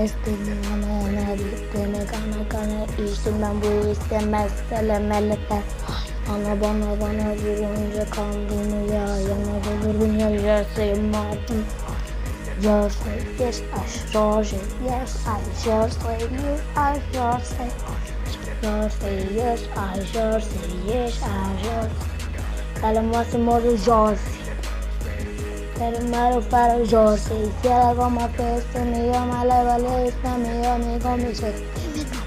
Mesleğim ana büyüklerine kana kana içtimden bu istemez selemelle Ana bana bana vurunca kandığını ya yana dolurdun ya yerseyim matım Yes, yes, I sure yes, I sure say, yes, I sure say, yes, say, yes, I sure say, yes, I sure. Tell him what's the more, George. Hermano para yo, si quiero como que este mío me le vale, este mío amigo me dice.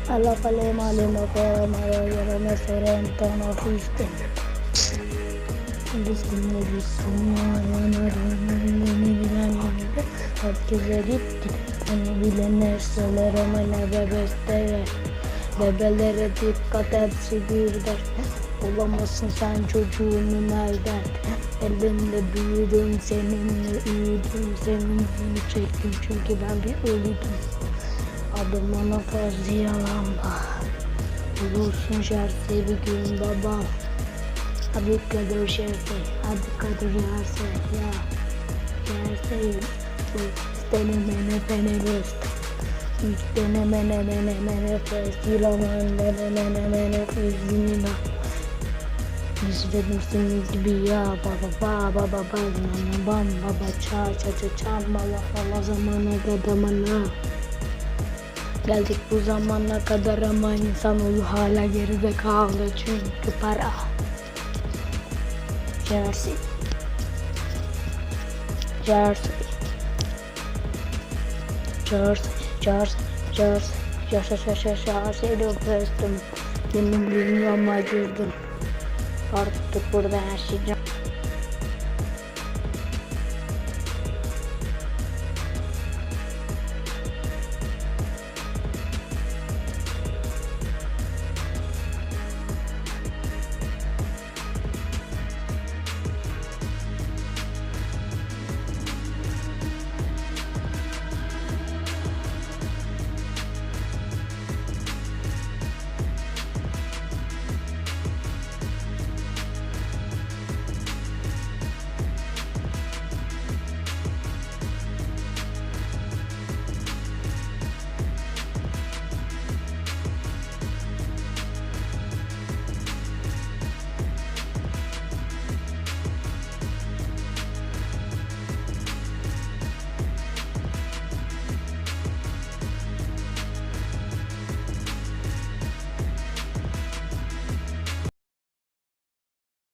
A lo que le malino, pero me lo quiero me frente, no fuiste. Düştüm düştüm Herkese gitti Onu bilenler söyler ama ne bebestere Bebelere dikkat hepsi bir dert Olamazsın sen çocuğunu nereden Elimde büyüdüm seninle uyudum Senin yüzünü çektim çünkü ben bir ölüdüm Adım ona fazla yalamba Bulursun şerse bir gün babam Hadi kadir şerse Hadi kadir yerse ya Yerse Stene mene pene best Stene mene mene fest Yılaman mene mene mene üzgünüm İzledim senin gibi ya baba baba baba baba bam baba ça ça ça ça mala mala zamana kadar mana Geldik bu zamana kadar ama insanoğlu hala geride kaldı çünkü para. Jersey Jersey Jersey Jersey Jersey Jersey Jersey Jersey Jersey Benim dünyama girdim Artık burada പുറത്ത് കൂടുതൽ ആശിക്കണം